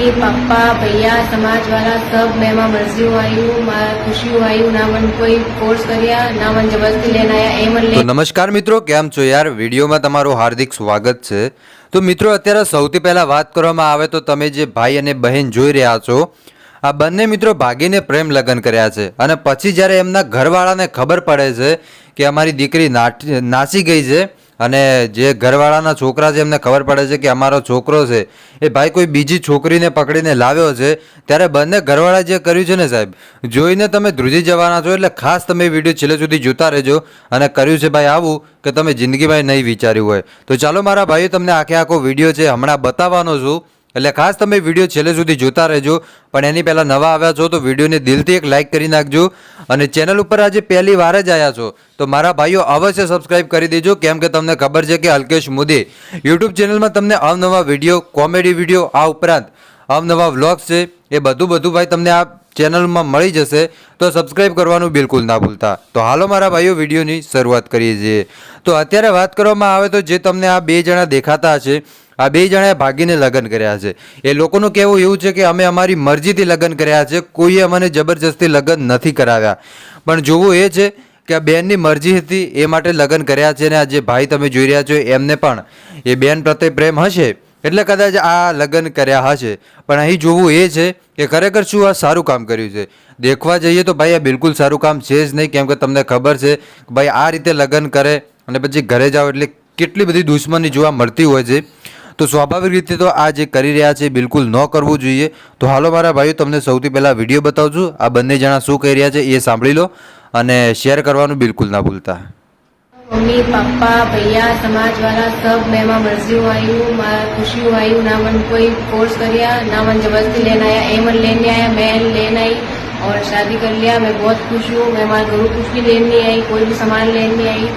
Mummy papa ભૈયા સમાજવાળા સબ મેમાં મરજીઓ આવ્યું મારા ખુશીઓ આવ્યું ના મને કોઈ ફોર્સ કર્યા ના મને જબરદસ્તી લઈને આવ્યા એમ લે. નમસ્કાર મિત્રો કેમ છો યાર? વિડીયોમાં તમારું હાર્દિક સ્વાગત છે. તો મિત્રો અત્યારે સૌથી પહેલાં વાત કરવામાં આવે તો તમે જે ભાઈ અને બહેન જોઈ રહ્યા છો આ બંને મિત્રો ભાગીને પ્રેમ લગ્ન કર્યા છે. અને પછી જ્યારે એમના ઘરવાળાને ખબર પડે છે કે અમારી દીકરી નાસી ગઈ છે અને જે ઘરવાળાના છોકરા છે, એમને ખબર પડે છે કે અમારો છોકરો છે, એ ભાઈ કોઈ બીજી છોકરીને પકડીને લાવ્યો છે, ત્યારે બંને ઘરવાળા જે કર્યું છે ને સાહેબ, જોઈને તમે ધ્રુજી જવાના છો, એટલે ખાસ તમે વીડિયો છેલ્લે સુધી જોતા રહેજો અને કર્યું છે ભાઈ આવું કે તમે જિંદગીમાં નહીં વિચાર્યું હોય. તો ચાલો મારા ભાઈઓ, તમને આખે આખો વીડિયો છે, હમણાં બતાવવાનો છું. એટલે ખાસ તમે વીડિયો છેલ્લે સુધી જોતા રહેજો. પણ એની પહેલાં નવા આવ્યા છો તો વિડીયોને દિલથી એક લાઇક કરી નાખજો. અને ચેનલ ઉપર આજે પહેલી વાર જ આવ્યા છો તો મારા ભાઈઓ અવશ્ય સબસ્ક્રાઇબ કરી દેજો. કેમ કે તમને ખબર છે કે અલ્કેશ મોદી યુટ્યુબ ચેનલમાં તમને અવનવા વીડિયો કોમેડી વીડિયો આ ઉપરાંત અવનવા વ્લોગ્સ છે એ બધું બધું ભાઈ તમને આ ચેનલમાં મળી જશે. તો સબસ્ક્રાઇબ કરવાનું બિલકુલ ના ભૂલતા. તો હાલો મારા ભાઈઓ વિડીયોની શરૂઆત કરીએ છીએ. તો અત્યારે વાત કરવામાં આવે તો જે તમને આ બે જણા દેખાતા હશે આ બે જણાએ ભાગીને લગ્ન કર્યા છે. એ લોકોનું કહેવું એવું છે કે અમે અમારી મરજીથી લગ્ન કર્યા છે, કોઈએ અમને જબરજસ્તી લગ્ન નથી કરાવ્યા. પણ જોવું એ છે કે આ બેનની મરજી હતી એ માટે લગ્ન કર્યા છે ને આ જે ભાઈ તમે જોઈ રહ્યા છો એમને પણ. એ બેન પ્રત્યે પ્રેમ હશે? એટલે કદાચ આ લગ્ન કર્યા હશે. પણ અહીં જોવું એ છે કે ખરેખર શું આ સારું કામ કર્યું છે? દેખવા જઈએ તો ભાઈ આ બિલકુલ સારું કામ છે જ નહીં. કેમ કે તમને ખબર છે ભાઈ આ રીતે લગ્ન કરે અને પછી ઘરે જાઓ એટલે કેટલી બધી દુશ્મની જોવા મળતી હોય છે. તો સ્વાભાવિક રીતે તો આ જે કરી રહ્યા છે એ બિલકુલ ન કરવું જોઈએ તો હાલો મારા ભાઈઓ તમને સૌથી પહેલાં વિડીયો બતાવું છું આ બંને જણા શું કહી રહ્યા છે એ સાંભળી લો અને શેર કરવાનું બિલકુલ ના ભૂલતા मम्मी पापा भैया समाज वाला सब मैं मां मर्जी हूँ आई हूँ मां खुशी हूँ आई हूँ ना मन कोई फोर्स કર્યા ના મને जबरदस्ती लेने आया ए मन लेने आया मैं लेने आई और शादी कर लिया मैं बहुत खुश हूँ मैं मां गुरु कुछ भी लेने नहीं आई कोई भी सामान लेने नहीं आई